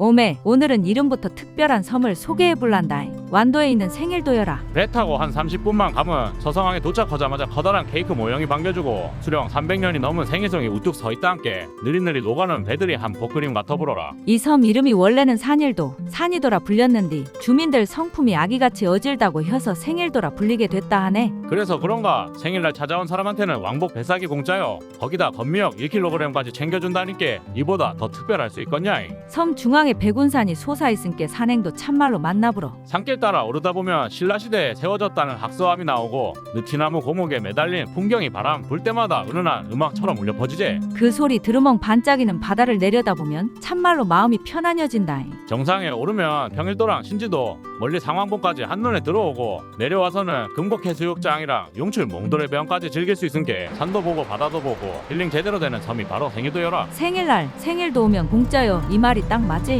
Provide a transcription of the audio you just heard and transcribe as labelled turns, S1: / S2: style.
S1: 오메, 오늘은 이름부터 특별한 섬을 소개해볼란다. 완도에 있는 생일도여라.
S2: 배 타고 한 30분만 가면 서성항에 도착하자마자 커다란 케이크 모형이 반겨주고 수령 300년이 넘은 생일성이 우뚝 서 있다 함께 느릿느릿 오가는 배들이 한 복그림 맡아보러라
S1: 이 섬 이름이 원래는 산일도, 산이도라 불렸는디 주민들 성품이 아기같이 어질다고 혀서 생일도라 불리게 됐다 하네.
S2: 그래서 그런가 생일날 찾아온 사람한테는 왕복 배싸기 공짜요 거기다 건미역 1kg까지 챙겨준다니께 이보다 더 특별할 수 있겠냐잉
S1: 섬 중앙 에 백운산이 솟아있은께 산행도 참말로 만나보러.
S2: 산길 따라 오르다 보면 신라시대에 세워졌다는 학서함이 나오고 느티나무 고목에 매달린 풍경이 바람 불 때마다 은은한 음악처럼 울려 퍼지제
S1: 그 소리 들으멍 반짝이는 바다를 내려다보면 참말로 마음이 편안해진다.
S2: 정상에 오르면 평일도랑 신지도 멀리 상황봉까지 한눈에 들어오고 내려와서는 금곡해수욕장이랑 용출 몽돌의 배영까지 즐길 수 있은 게 산도 보고 바다도 보고 힐링 제대로 되는 섬이 바로 생일도여라
S1: 생일날 생일도 오면 공짜요. 이 말이 딱 맞지.